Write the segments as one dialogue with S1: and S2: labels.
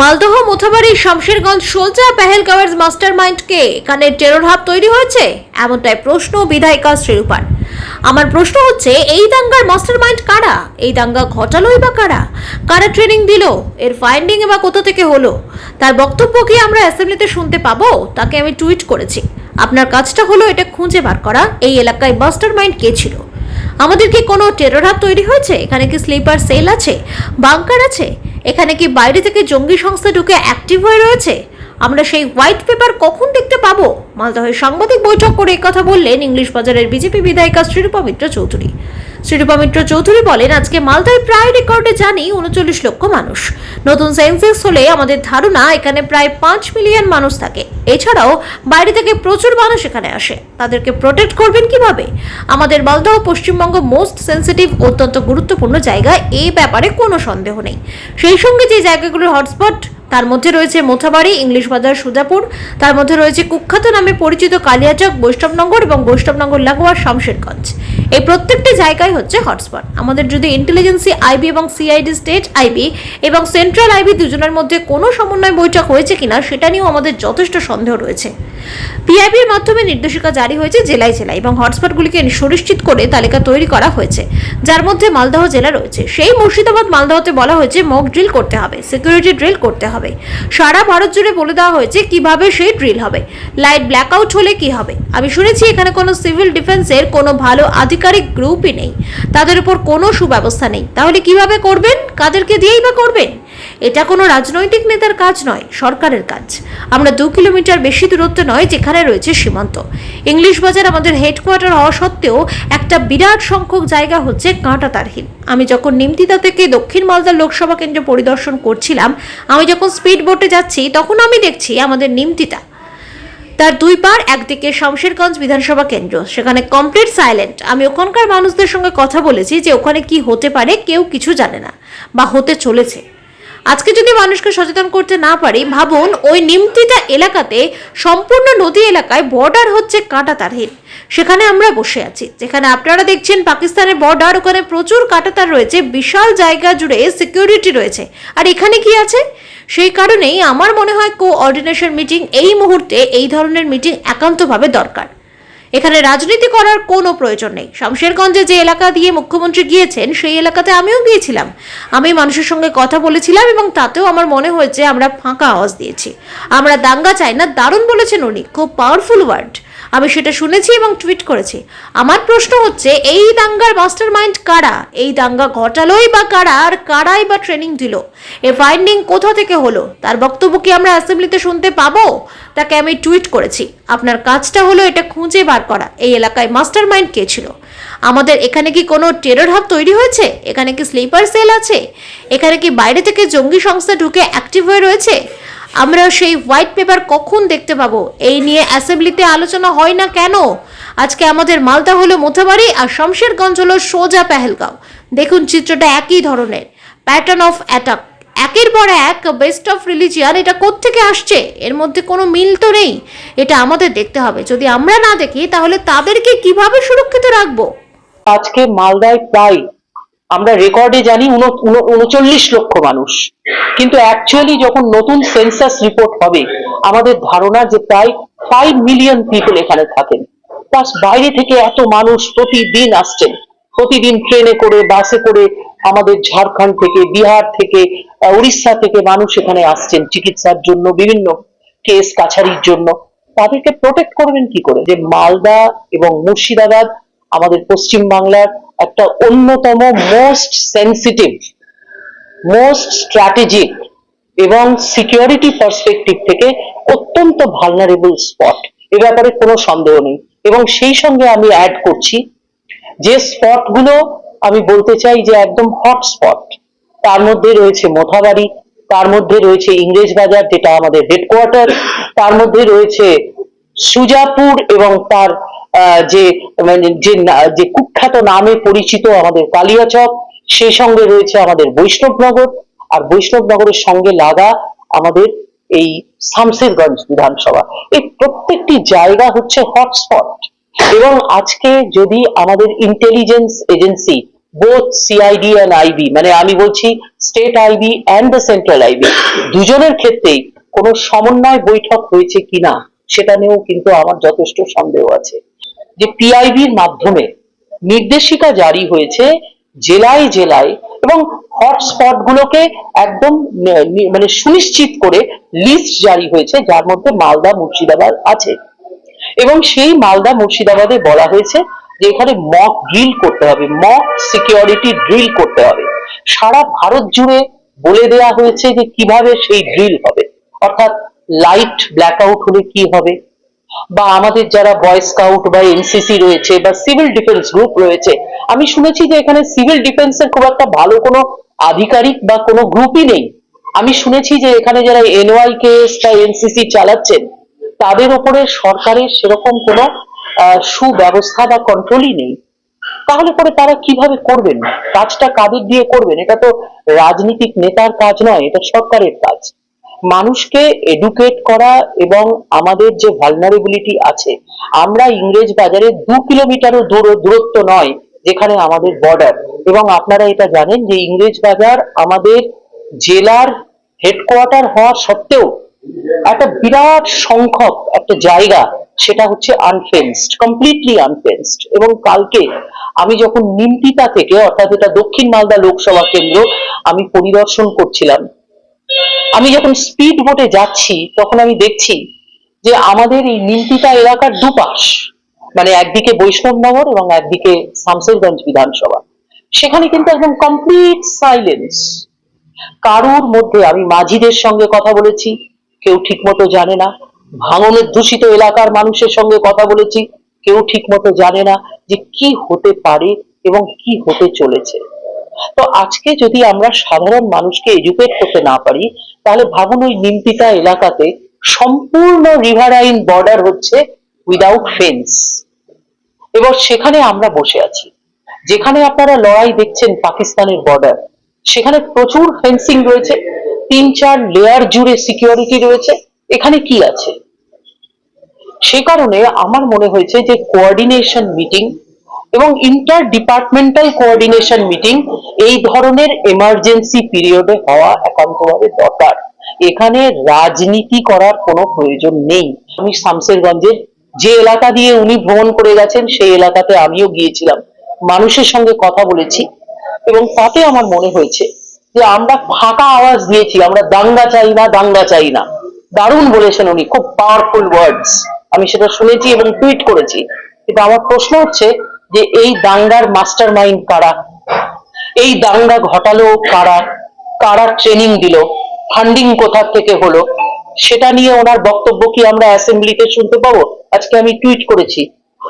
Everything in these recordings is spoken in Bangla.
S1: মালদহ, মোথাবাড়ি, শামশেরগঞ্জ, সোলজা, পেহেলগাঁওয়ের মাস্টার মাইন্ডকে এখানে টেরর হাব তৈরি হয়েছে? এমনটাই প্রশ্ন বিধায়িকা শ্রীরূপার। আমার প্রশ্ন হচ্ছে, এই দাঙ্গার মাস্টার মাইন্ড কারা? এই দাঙ্গা ঘটালোই বা কারা? কারা ট্রেনিং দিল? এর ফাইন্ডিং বা কোথা থেকে হলো? তার বক্তব্য কি আমরা অ্যাসেম্বলিতে শুনতে পাবো? তাকে আমি টুইট করেছি। আপনার কাজটা হলো এটা খুঁজে বার করা, এই এলাকায় মাস্টার মাইন্ড কে ছিল? আমাদের কি কোনো টেরর হাব তৈরি হয়েছে? এখানে কি স্লিপার সেল আছে? বাংকার আছে? এখানে কি বাইরে থেকে জঙ্গি সংস্থা ঢুকে অ্যাক্টিভ হয়ে রয়েছে? আমরা সেই হোয়াইট পেপার কখন দেখতে পাবো? মালদহের সাংবাদিক বৈঠক করে কথা বললেন ইংলিশ বাজারের বিজেপি বিধায়িকা শ্রীরূপা মিত্র চৌধুরী। শ্রীরূপা মিত্র চৌধুরী বলেন, আজকে মালদায় প্রায় রেকর্ডে জানি উনচল্লিশ লক্ষ মানুষ। নতুন সেন্সাস হলে আমাদের ধারণা, এখানে প্রায় পাঁচ মিলিয়ন মানুষ থাকে। এছাড়াও, বাইরে থেকে প্রচুর মানুষ এখানে আসে। তাদেরকে প্রোটেক্ট করবেন কীভাবে? আমাদের মালদা ও পশ্চিমবঙ্গ মোস্ট সেন্সিটিভ, অত্যন্ত গুরুত্বপূর্ণ জায়গা। এই ব্যাপারে কোনো সন্দেহ নেই। সেই সঙ্গে যে জায়গাগুলোর হটস্পট তার মধ্যে রয়েছে মোথাবাড়ি, ইংলিশ বাজার, সুজাপুর। তার মধ্যে রয়েছে কুখ্যাত নামে পরিচিত কালিয়াচক, বৈষ্ণবনগর এবং বৈষ্ণবনগর লাগোয়া শামশেরগঞ্জ। এই প্রত্যেকটি জায়গায় হচ্ছে হটস্পট। আমাদের যদি ইন্টেলিজেন্সি আইবি এবং সিআইডি স্টেট আইবি এবং সেন্ট্রাল আইবি দুজনের মধ্যে কোনো সমন্বয় বৈঠক হয়েছে কিনা, সেটা নিয়েও আমাদের যথেষ্ট সন্দেহ রয়েছে। পিআইবির মাধ্যমে নির্দেশিকা জারি হয়েছে জেলায় জেলায় এবং হটস্পটগুলিকে সুনিশ্চিত করে তালিকা তৈরি করা হয়েছে, যার মধ্যে মালদহ জেলা রয়েছে। সেই মুর্শিদাবাদ মালদহতে বলা হয়েছে মক ড্রিল করতে হবে, সিকিউরিটি ড্রিল করতে হবে। সারা ভারত জুড়ে বলে দেওয়া হয়েছে কীভাবে সেই ড্রিল হবে, লাইট ব্ল্যাকআউট হলে কি হবে? আমি শুনেছি এখানে কোনো সিভিল ডিফেন্সের কোনো ভালো আধিকারিক গ্রুপই নেই। তাদের উপর কোনো সুব্যবস্থা নেই। তাহলে কীভাবে করবেন? কাদেরকে দিয়েই বা করবেন? এটা কোনো রাজনৈতিক নেতার কাজ নয়, সরকারের কাজ। আমরা দু কিলোমিটার বেশি দূরত্ব নয়, যেখানে রয়েছে সীমান্ত। ইংলিশ বাজার আমাদের হেডকোয়ার্টার হওয়া সত্ত্বেও একটা বিরাট সংখ্যক জায়গা হচ্ছে কাঁটা তারহীন আমি যখন নিমতিতা থেকে দক্ষিণ মালদার লোকসভা কেন্দ্র পরিদর্শন করছিলাম, আমি যখন স্পিড বোটে যাচ্ছি, তখন আমি দেখছি আমাদের নিমতিতা তার দুই পার একদিকে শমশেরগঞ্জ বিধানসভা কেন্দ্র, সেখানে কমপ্লিট সাইলেন্ট। আমি ওখানকার মানুষদের সঙ্গে কথা বলেছি যে ওখানে কি হতে পারে, কেউ কিছু জানে না, বা হতে চলেছে। আজকে যদি মানুষকে সচেতন করতে না পারি, ভাবুন, ওই নিমতিতা এলাকাতে সম্পূর্ণ নদী এলাকায় বর্ডার হচ্ছে কাঁটা তারহীন সেখানে আমরা বসে আছি। যেখানে আপনারা দেখছেন পাকিস্তানের বর্ডার ওখানে প্রচুর কাঁটাতার রয়েছে, বিশাল জায়গা জুড়ে সিকিউরিটি রয়েছে। আর এখানে কি আছে? সেই কারণেই আমার মনে হয় কোঅর্ডিনেশন মিটিং এই মুহূর্তে এই ধরনের মিটিং একান্তভাবে দরকার। এখানে রাজনীতি করার কোনো প্রয়োজন নেই। শমশেরগঞ্জে যে এলাকা দিয়ে মুখ্যমন্ত্রী গিয়েছেন, সেই এলাকাতে আমিও গিয়েছিলাম। আমি মানুষের সঙ্গে কথা বলেছিলাম এবং তাতেও আমার মনে হয়েছে আমরা ফাঁকা আওয়াজ দিয়েছি। আমরা দাঙ্গা চাই না, দারুণ বলেছেন উনি। খুব পাওয়ারফুল ওয়ার্ড আমি সেটা শুনেছি এবং টুইট করেছি। আমার প্রশ্ন হচ্ছে, এই দাঙ্গার মাস্টার মাইন্ড কারা? এই দাঙ্গা ঘটালোই বা কারা? আর কারাই বা ট্রেনিং দিল? এ ফাইন্ডিং কোথা থেকে হলো? তার বক্তব্য কি আমরা অ্যাসেম্বলিতে শুনতে পাবো? তাকে আমি টুইট করেছি। আপনার কাজটা হলো এটা খুঁজে বার করা। এই এলাকায় মাস্টার মাইন্ড কে ছিল? আমাদের এখানে কি কোনো টেরর হাব তৈরি হয়েছে? এখানে কি স্লিপার সেল আছে? এখানে কি বাইরে থেকে জঙ্গি সংস্থা ঢুকে অ্যাক্টিভ হয়ে রয়েছে? আমরা সেই হোয়াইট পেপার কখন দেখতে পাবো? এই নিয়ে অ্যাসেম্বলিতে আলোচনা হয় না কেন? আজকে আমাদের মালদা হলো মোথাবাড়ি আর শমশেরগঞ্জ হলো সোজা পেহেলগাঁও। দেখুন চিত্রটা একই ধরনের। প্যাটার্ন অফ অ্যাটাক একের পর এক বেস্ট অফ রিলিজিয়ান এটা কোত্থেকে আসছে? এর মধ্যে কোনো মিল তো নেই। এটা আমাদের দেখতে হবে। যদি আমরা না দেখি, তাহলে তাদেরকে কীভাবে সুরক্ষিত রাখব?
S2: আজকে মালদায় প্রায় আমরা রেকর্ডে জানি উন- উন- উনচল্লিশ লক্ষ মানুষ। কিন্তু অ্যাকচুয়ালি যখন নতুন সেন্সাস রিপোর্ট হবে, আমাদের ধারণা যে প্রায় ফাইভ মিলিয়ন পিপল এখানে থাকেন। প্লাস বাইরে থেকে এত মানুষ প্রতিদিন আসছেন। প্রতিদিন ট্রেনে করে বাসে করে আমাদের ঝাড়খণ্ড থেকে, বিহার থেকে উড়িষ্যা থেকে মানুষ এখানে আসছেন চিকিৎসার জন্য, বিভিন্ন কেস কাছারির জন্য। তাদেরকে প্রোটেক্ট করবেন কি করে? যে মালদা এবং মুর্শিদাবাদ, আমাদের পশ্চিম বাংলার একটা অন্যতম মোস্ট সেন্সিটিভ মোস্ট স্ট্র্যাটেজিক এবং সিকিউরিটি পার্সপেক্টিভ থেকে অত্যন্ত ভালনারেবল স্পট এ ব্যাপারে কোনো সন্দেহ নেই। এবং সেই সঙ্গে আমি অ্যাড করছি যে স্পটগুলো আমি বলতে চাই যে একদম হট স্পট তার মধ্যে রয়েছে মোথাবাড়ি, তার মধ্যে রয়েছে ইংরেজ বাজার, যেটা আমাদের হেডকোয়ার্টার তার মধ্যে রয়েছে সুজাপুর এবং তার যে মানে যে কুখ্যাত নামে পরিচিত আমাদের কালিয়াচক সেই সঙ্গে রয়েছে আমাদের বৈষ্ণবনগর। আর বৈষ্ণবনগরের সঙ্গে লাগা আমাদের এই শামসেরগঞ্জ বিধানসভা। এই প্রত্যেকটি জায়গা হচ্ছে হটস্পট। এবং আজকে যদি আমাদের intelligence agency both CID and IB মানে আমি বলছি state IB and the central IB দুজনের ক্ষেত্রেই কোনো সমন্বয় বৈঠক হয়েছে কিনা সেটা নিয়েও কিন্তু আমার যথেষ্ট সন্দেহ আছে। যে পিআইবির মাধ্যমে নির্দেশিকা জারি হয়েছে জেলায় জেলায় এবং হটস্পট গুলোকে একদম মানে সুনিশ্চিত করে লিস্ট জারি হয়েছে, যার মধ্যে মালদা, মুর্শিদাবাদ আছে। এবং সেই মালদা, মুর্শিদাবাদে বলা হয়েছে যে এখানে মক ড্রিল করতে হবে মক সিকিউরিটি ড্রিল করতে হবে। সারা ভারত জুড়ে বলে দেয়া হয়েছে যে কীভাবে সেই ড্রিল হবে। অর্থাৎ লাইট ব্ল্যাকআউট হলে কি হবে? বা আমাদের যারা বয় স্কাউট বা এনসিসি রয়েছে বা সিভিল ডিফেন্স গ্রুপ রয়েছে, আমি শুনেছি যে এখানে সিভিল ডিফেন্সের খুব একটা ভালো কোনো আধিকারিক বা কোনো গ্রুপই নেই। আমি শুনেছি যে এখানে যারা এনওয়াইকেএস বা এনসিসি চালাচ্ছেন, তাদের উপরে সরকারের সেরকম কোনো সুব্যবস্থা বা কন্ট্রোলই নেই। তাহলে পরে তারা কীভাবে করবেন? কাজটা কাদের দিয়ে করবেন? এটা তো রাজনীতিক নেতার কাজ নয়, এটা সরকারের কাজ। মানুষকে এডুকেট করা এবং আমাদের যে ভালনারেবিলিটি আছে, আমরা ইংরেজ বাজারে দু কিলোমিটারও দূর, দূরত্ব নয়, যেখানে আমাদের বর্ডার এবং আপনারা এটা জানেন যে ইংরেজ বাজার আমাদের জেলার হেডকোয়ার্টার হওয়া সত্ত্বেও একটা বিরাট সংখ্যক, একটা জায়গা, সেটা হচ্ছে আনফেন্সড কমপ্লিটলি আনফেন্সড এবং কালকে আমি যখন নিমতিতা থেকে, অর্থাৎ এটা দক্ষিণ মালদা লোকসভা কেন্দ্র, আমি পরিদর্শন করছিলাম আমি যখন স্পিড বোটে যাচ্ছি, তখন আমি দেখছি যে আমাদের এই নিমতিতা এলাকার দুপাশ মানে একদিকে বৈষ্ণবনগর এবং একদিকে শামসেরগঞ্জ বিধানসভা। সেখানে কিন্তু একদম কমপ্লিট সাইলেন্স কারুর মধ্যে আমি মাঝিদের সঙ্গে কথা বলেছি, কেউ ঠিকমতো জানে না। ভাঙনের দূষিত এলাকার মানুষের সঙ্গে কথা বলেছি, কেউ ঠিকমতো জানে না যে কি হতে পারে এবং কি হতে চলেছে। তো আজকে যদি আমরা সাধারণ মানুষকে এডুকেট করতে না পারি, তাহলে ভাবুন ওই নিমতিতা এলাকাতে সম্পূর্ণ রিভারাইন বর্ডার হচ্ছে উইদাউট ফেন্স এবার সেখানে আমরা বসে আছি। যেখানে আপনারা লড়াই দেখছেন পাকিস্তানের বর্ডার সেখানে প্রচুর ফেন্সিং রয়েছে, তিন চার লেয়ার জুড়ে সিকিউরিটি রয়েছে। এখানে কি আছে? সে কারণে আমার মনে হয়েছে যে কোঅর্ডিনেশন মিটিং এবং ইন্টার ডিপার্টমেন্টাল কোঅর্ডিনেশন মিটিং এই ধরনের এমার্জেন্সি পিরিয়ডে হওয়া একান্তভাবে দরকার। এখানে রাজনীতি করার কোনো প্রয়োজন নেই। আমি শামসেরগঞ্জের যে এলাকা দিয়ে উনি ভ্রমণ করে গেছেন, সেই এলাকাতে আমিও গিয়েছিলাম। মানুষের সঙ্গে কথা বলেছি এবং তাতে আমার মনে হয়েছে যে আমরা ফাঁকা আওয়াজ দিয়েছি, আমরা দাঙ্গা চাই না, দাঙ্গা চাই না। দারুণ বলেছেন উনি, খুব পাওয়ারফুল ওয়ার্ডস আমি সেটা শুনেছি এবং টুইট করেছি। কিন্তু আমার প্রশ্ন হচ্ছে যে এই দাঙ্গার মাস্টার মাইন্ড কারা? এই দাঙ্গা ঘটালো কারা? কারা ট্রেনিং দিল? ফান্ডিং কোথা থেকে হলো? সেটা নিয়ে ওনার বক্তব্য কি আমরা অ্যাসেম্বলিতে শুনতে পাবো? আজকে আমি টুইট করেছি।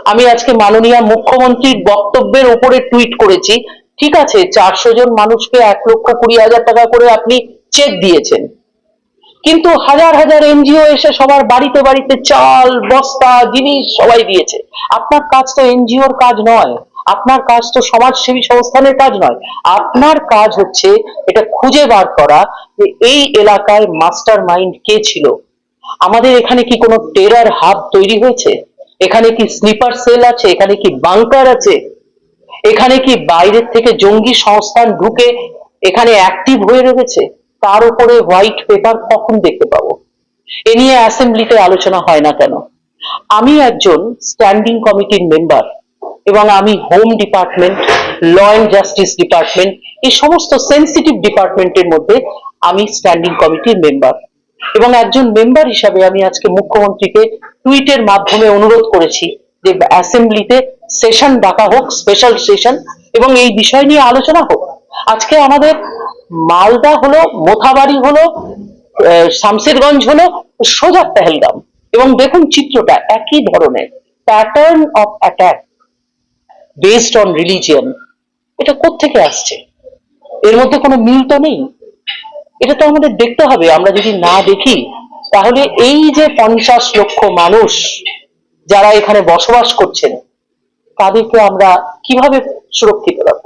S2: আমি আজকে মাননীয় মুখ্যমন্ত্রীর বক্তব্যের উপরে টুইট করেছি। ঠিক আছে, চারশো জন মানুষকে এক লক্ষ কুড়ি হাজার টাকা করে আপনি চেক দিয়েছেন। কিন্তু হাজার হাজার এনজিও এসে সবার বাড়িতে বাড়িতে চাল, বস্তা, জিনিস সবাই দিয়েছে। আপনার কাজ তো এনজিওর কাজ নয়। আপনার কাজ তো সমাজসেবী সংস্থানের কাজ নয়। আপনার কাজ হচ্ছে এটা খুঁজে বার করা যে এই এলাকায় মাস্টার মাইন্ড কে ছিল। আমাদের এখানে কি কোনো টেরার হাব তৈরি হয়েছে? এখানে কি স্লিপার সেল আছে? এখানে কি বাংকার আছে? এখানে কি বাইরের থেকে জঙ্গি সংস্থান ঢুকে এখানে অ্যাক্টিভ হয়ে রয়েছে? তার উপরে হোয়াইট পেপার কখন দেখতে পাবো? এ নিয়ে অ্যাসেম্বলিতে আলোচনা হয় না কেন? আমি একজন স্ট্যান্ডিং কমিটির মেম্বার এবং আমি home department law and justice department এই সমস্ত সেন্সিটিভ ডিপার্টমেন্টের মধ্যে আমি স্ট্যান্ডিং কমিটির মেম্বার এবং একজন মেম্বার হিসাবে আমি আজকে মুখ্যমন্ত্রীকে টুইটের মাধ্যমে অনুরোধ করেছি যে অ্যাসেম্বলিতে সেশন ডাকা হোক স্পেশাল সেশন এবং এই বিষয় নিয়ে আলোচনা হোক। আজকে আমাদের মালদা হলো, মোথাবাড়ি হলো শামসেরগঞ্জ হলো, সোজা পেহেলগাম। এবং দেখুন চিত্রটা একই ধরনের pattern of attack based on religion এটা কোত্থেকে আসছে? এর মধ্যে কোনো মিল তো নেই? এটা তো আমাদের দেখতে হবে, আমরা যদি না দেখি, তাহলে এই যে পঞ্চাশ লক্ষ মানুষ যারা এখানে বসবাস করছেন, তাদেরকে আমরা কীভাবে সুরক্ষিত রাখব?